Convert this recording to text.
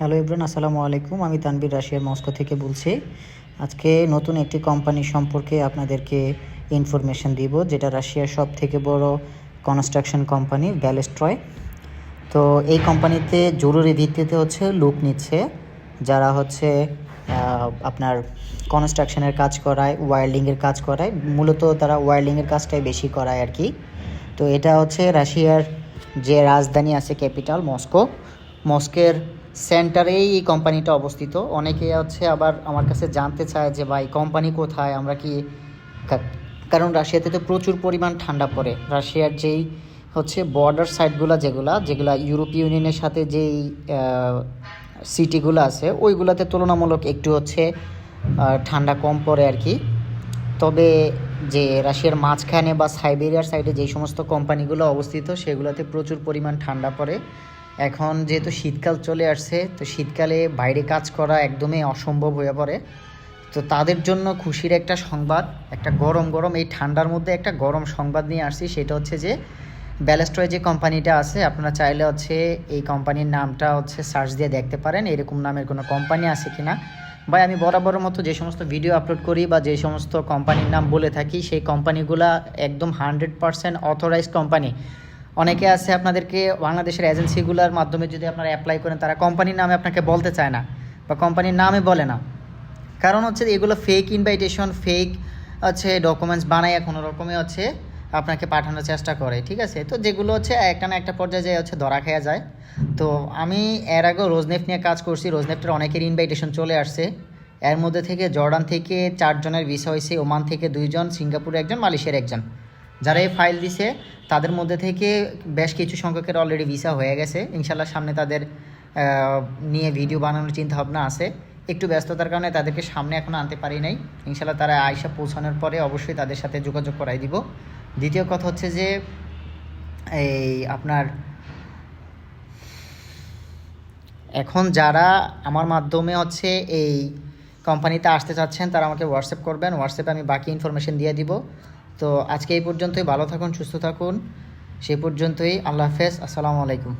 Hello Ibran আসসালামু আলাইকুম। আমি তানবির রাশিয়ার মস্কো থেকে বলছি। আজকে নতুন একটি কোম্পানি সম্পর্কে আপনাদেরকে ইনফরমেশন দিব, যেটা রাশিয়ার সব থেকে বড় কনস্ট্রাকশন কোম্পানি ব্যালেস্ট্রয় তো এই কোম্পানিতে জরুরি ভিত্তিতে হচ্ছে লোক নিচ্ছে, যারা হচ্ছে আপনার কনস্ট্রাকশনের কাজ করায় ওয়ারলিংয়ের কাজ করায়। মূলত তারা ওয়ারলিংয়ের কাজটাই বেশি করায় আর কি। তো এটা হচ্ছে রাশিয়ার যে রাজধানী আছে ক্যাপিটাল মস্কো। মস্কের সেন্টারেই এই কোম্পানিটা অবস্থিত। অনেকে হচ্ছে আবার আমার কাছে জানতে চায় যে, ভাই, কোম্পানি কোথায়? আমরা কি কারণ রাশিয়াতে তো প্রচুর পরিমাণ ঠান্ডা পড়ে। রাশিয়ার যেই হচ্ছে বর্ডার সাইডগুলো যেগুলা যেগুলা ইউরোপীয় ইউনিয়নের সাথে যেই সিটিগুলো আছে, ওইগুলোতে তুলনামূলক একটু হচ্ছে ঠান্ডা কম পড়ে আর কি তবে যে রাশিয়ার মাঝখানে বা সাইবেরিয়ার সাইডে যেই সমস্ত কোম্পানিগুলো অবস্থিত, সেগুলোতে প্রচুর পরিমাণ ঠান্ডা পড়ে। এখন যেহেতু শীতকাল চলে আসছে, তো শীতকালে বাইরে কাজ করা একদমই অসম্ভব হয়ে পড়ে। তো তাদের জন্য খুশির একটা সংবাদ, একটা গরম গরম, এই ঠান্ডার মধ্যে একটা গরম সংবাদ নিয়ে আসছি। সেটা হচ্ছে যে, ব্যালেস্টয় যে কোম্পানিটা আছে, আপনারা চাইলে হচ্ছে এই কোম্পানির নামটা হচ্ছে সার্চ দিয়ে দেখতে পারেন, এরকম নামের কোনো কোম্পানি আছে কিনা। বা আমি বরাবরের মতো যে সমস্ত ভিডিও আপলোড করি বা যে সমস্ত কোম্পানির নাম বলে থাকি, সেই কোম্পানিগুলা একদম হান্ড্রেড পারসেন্ট অথরাইজড কোম্পানি। অনেকে আছে আপনাদেরকে বাংলাদেশের এজেন্সিগুলোর মাধ্যমে যদি আপনারা অ্যাপ্লাই করেন, তারা কোম্পানির নামে আপনাকে বলতে চায় না বা কোম্পানির নামে বলে না। কারণ হচ্ছে এগুলো ফেক ইনভাইটেশন ফেক হচ্ছে ডকুমেন্টস বানায় কোনো রকমে হচ্ছে আপনাকে পাঠানোর চেষ্টা করে, ঠিক আছে? তো যেগুলো হচ্ছে একটা না একটা পর্যায়ে যায় হচ্ছে ধরা খেয়া যায়। তো আমি এর আগেও রোজনেফ নিয়ে কাজ করছি রোজনেফটার অনেকের ইনভাইটেশন চলে আসছে। এর মধ্যে থেকে জর্ডান থেকে চারজনের ভিসা হয়েছে ওমান থেকে দুইজন সিঙ্গাপুরে একজন মালয়েশিয়ার একজন। যারা এই ফাইল দিছে, তাদের মধ্যে থেকে বেশ কিছু সংখ্যকের অলরেডি ভিসা হয়ে গেছে। ইনশাল্লাহ সামনে তাদের নিয়ে ভিডিও বানানোর চিন্তা ভাবনা আছে। একটু ব্যস্ততার কারণে তাদেরকে সামনে এখনও আনতে পারি নাই। ইনশাল্লাহ তারা আয়সা পৌঁছানোর পরে অবশ্যই তাদের সাথে যোগাযোগ করাই দিব। দ্বিতীয় কথা হচ্ছে যে, এই আপনার, এখন যারা আমার মাধ্যমে হচ্ছে এই কোম্পানিতে আসতে চাচ্ছেন, তারা আমাকে হোয়াটসঅ্যাপ করবেন। হোয়াটসঅ্যাপে আমি বাকি ইনফরমেশন দিয়ে দিব। তো আজকে এই পর্যন্তই ভালো থাকুন সুস্থ থাকুন। সেই পর্যন্তই আল্লাহ হাফেজ আসসালামু আলাইকুম।